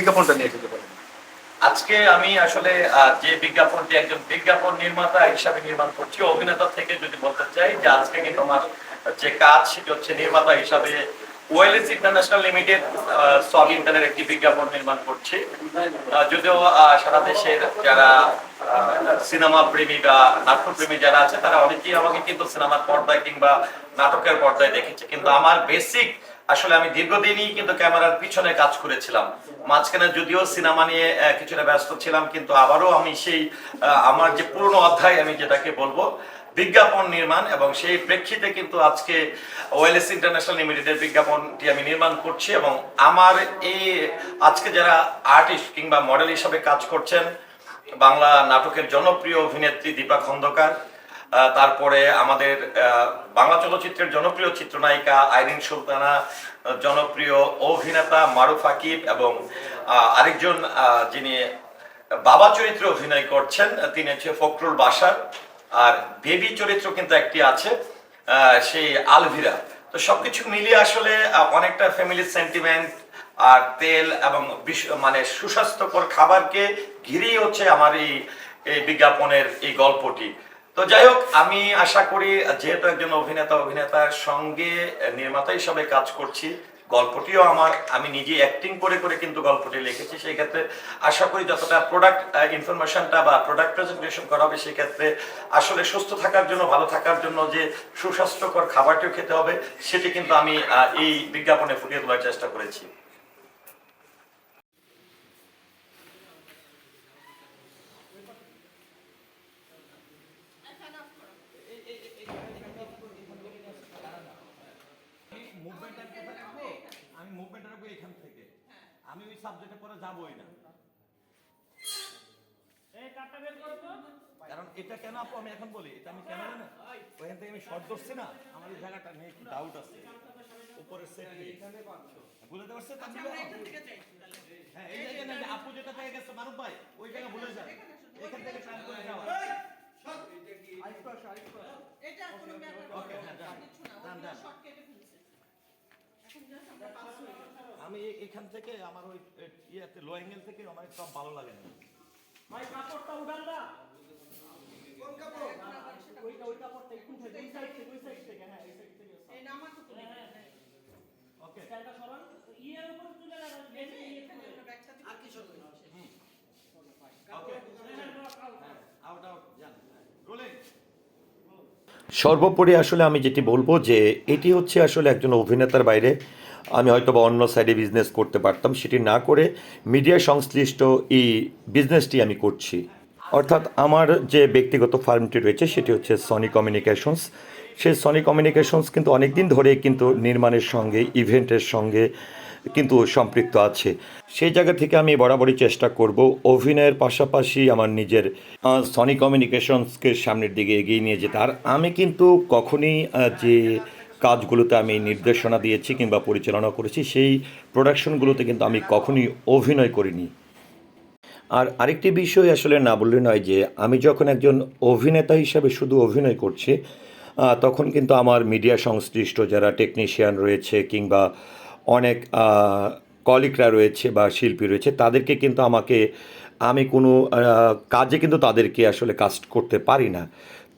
বিজ্ঞাপনটা নিয়ে যদি বলেন আজকে আমি আসলে যে বিজ্ঞাপনটি একজন বিজ্ঞাপন নির্মাতা হিসাবে নির্মাণ করছি, অভিনেতা থেকে যদি বলতে চাই যে আজকে কিন্তু আমার যে কাজ সেটি হচ্ছে নির্মাতা হিসাবে ওয়েলএস ইন্টারন্যাশনাল লিমিটেড সব ইন্টারনেট একটি বিজ্ঞাপন নির্মাণ করছি। যদিও সারা দেশের যারা সিনেমা প্রেমী বা নাট্যপ্রেমী যারা আছে, তারা অনেকেই আমাকে কিন্তু সিনেমার পর্দায় কিংবা নাটকের পর্দায় দেখেছে। কিন্তু আমার বেসিক আসলে আমি দীর্ঘদিনই কিন্তু ক্যামেরার পিছনে কাজ করেছিলাম। মাঝখানে যদিও সিনেমা নিয়ে কিছুটা ব্যস্ত ছিলাম, কিন্তু আবারও আমি সেই আমার যে পুরনো অধ্যায় আমি যেটাকে বলব, বিজ্ঞাপন নির্মাণ এবং সেই প্রেক্ষিতে কিন্তু আজকে ওয়েলএস ইন্টারন্যাশনাল লিমিটেডের বিজ্ঞাপনটি আমি নির্মাণ করছি এবং আমার এই, আজকে যারা আর্টিস্ট কিংবা মডেল হিসাবে কাজ করছেন, বাংলা নাটকের জনপ্রিয় অভিনেত্রী দীপা খন্দকার তারপরে আমাদের বাংলা চলচ্চিত্রের জনপ্রিয় চিত্রনায়িকা আইরিন সুলতানা জনপ্রিয় অভিনেতা মারুফ আকিব এবং আরেকজন যিনি বাবা চরিত্রে অভিনয় করছেন, তিনি হচ্ছে ফখরুল বাসার। আর বেবি চরিত্র কিন্তু একটি আছে সেই আলভিরা। তো সবকিছু মিলিয়ে আসলে অনেকটা ফ্যামিলি সেন্টিমেন্ট আর তেল এবং মানে সুস্বাস্থ্যকর খাবারকে ঘিরেই হচ্ছে আমার এই বিজ্ঞাপনের এই গল্পটি। তো যাই হোক, আমি আশা করি যেহেতু একজন অভিনেতা, অভিনেতার সঙ্গে নির্মাতা হিসাবে কাজ করছি, গল্পটিও আমার, আমি নিজে অ্যাক্টিং করে করে কিন্তু গল্পটি লিখেছি, সেই ক্ষেত্রে আশা করি যতটা প্রোডাক্ট ইনফরমেশনটা বা প্রোডাক্ট প্রেজেন্টেশন করা হবে, সেই ক্ষেত্রে আসলে সুস্থ থাকার জন্য, ভালো থাকার জন্য যে সুস্বাস্থ্যকর খাবারটিও খেতে হবে, সেটি কিন্তু আমি এই বিজ্ঞাপনে ফুটিয়ে তোলার চেষ্টা করেছি মুভমেন্টটা কোথায় রাখব আমি মুভমেন্ট রাখব এখান থেকে আমি ওই সাবজেক্টে পরে যাবোই না। কারণ এটা কেন আপু আমি এখন বলি এটা আমি কেন জানেন ওইখান থেকে আমি শর্ট ধরছি না আমার এই জায়গাটা নিয়ে একটু ডাউট আছে। উপরের বুঝতে পারছেন হ্যাঁ এই জায়গায় না আপু যেটা থেকে গেছে মারুফ ভাই ওই জায়গা ভুলে যান। এখান থেকে টান করে যাওয়া এটা কোনো ব্যাপার না। ওকে হ্যাঁ যান কিছু না, যান ওগুলো যান short কেটে ফেলছে। এখন just আমরা pass হয়ে গেছি। আমি এখান থেকে আমার ওই ইয়েতে লো অ্যাঙ্গেল থেকে আমার সব ভালো লাগে না। এই নামার তো তুলে দিন। ওকে এই যে এখানে আমরা ব্যাগটা দিই। ওকে আউট আউট যান। রোলিং সর্বোপরি আসলে আমি যেটি বলব যে এটি হচ্ছে আসলে একজন অভিনেতার বাইরে আমি হয়তো বা অন্য সাইডে বিজনেস করতে পারতাম। সেটি না করে মিডিয়া সংশ্লিষ্ট এই বিজনেসটি আমি করছি। অর্থাৎ আমার যে ব্যক্তিগত ফার্মটি রয়েছে, সেটি হচ্ছে সনি কমিউনিকেশনস সেই সনি কমিউনিকেশনস কিন্তু অনেক দিন ধরে কিন্তু নির্মাণের সঙ্গে, ইভেন্টের সঙ্গে কিন্তু সম্পৃক্ত আছে। সেই জায়গা থেকে আমি বরাবরই চেষ্টা করব। অভিনয়ের পাশাপাশি আমার নিজের সনি কমিউনিকেশনসকে সামনের দিকে এগিয়ে নিয়ে যেতে। আর আমি কিন্তু কখনই যে কাজগুলোতে আমি নির্দেশনা দিয়েছি কিংবা পরিচালনা করেছি, সেই প্রোডাকশনগুলোতে কিন্তু আমি কখনোই অভিনয় করিনি। আর আরেকটি বিষয় আসলে না বললে নয় যে, আমি যখন একজন অভিনেতা হিসাবে শুধু অভিনয় করছি তখন কিন্তু আমার মিডিয়া সংশ্লিষ্ট যারা টেকনিশিয়ান রয়েছে কিংবা অনেক কলিকরা রয়েছে বা শিল্পী রয়েছে, তাদেরকে কিন্তু আমাকে, আমি কোনো কাজে কিন্তু তাদেরকে আসলে কাস্ট করতে পারি না।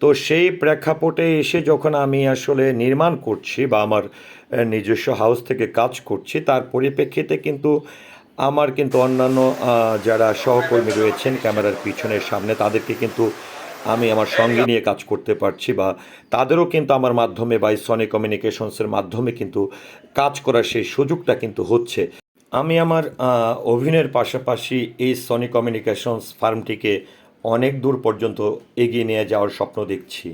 তো সেই প্রেক্ষাপটে এসে যখন আমি আসলে নির্মাণ করছি বা আমার নিজস্ব হাউস থেকে কাজ করছি, তার পরিপ্রেক্ষিতে কিন্তু আমার কিন্তু অন্যান্য যারা সহকর্মী রয়েছেন ক্যামেরার পিছনের সামনে, তাদেরকে কিন্তু আমি আমার সঙ্গে নিয়ে কাজ করতে পারছি বা তাদেরও কিন্তু আমার মাধ্যমে বা সনি কমিউনিকেশনসের মাধ্যমে কিন্তু কাজ করার সেই সুযোগটা কিন্তু হচ্ছে। আমি আমার অভিনয়ের পাশাপাশি এই সনি কমিউনিকেশনস ফার্মটিকে অনেক দূর পর্যন্ত এগিয়ে নিয়ে যাওয়ার স্বপ্ন দেখছি।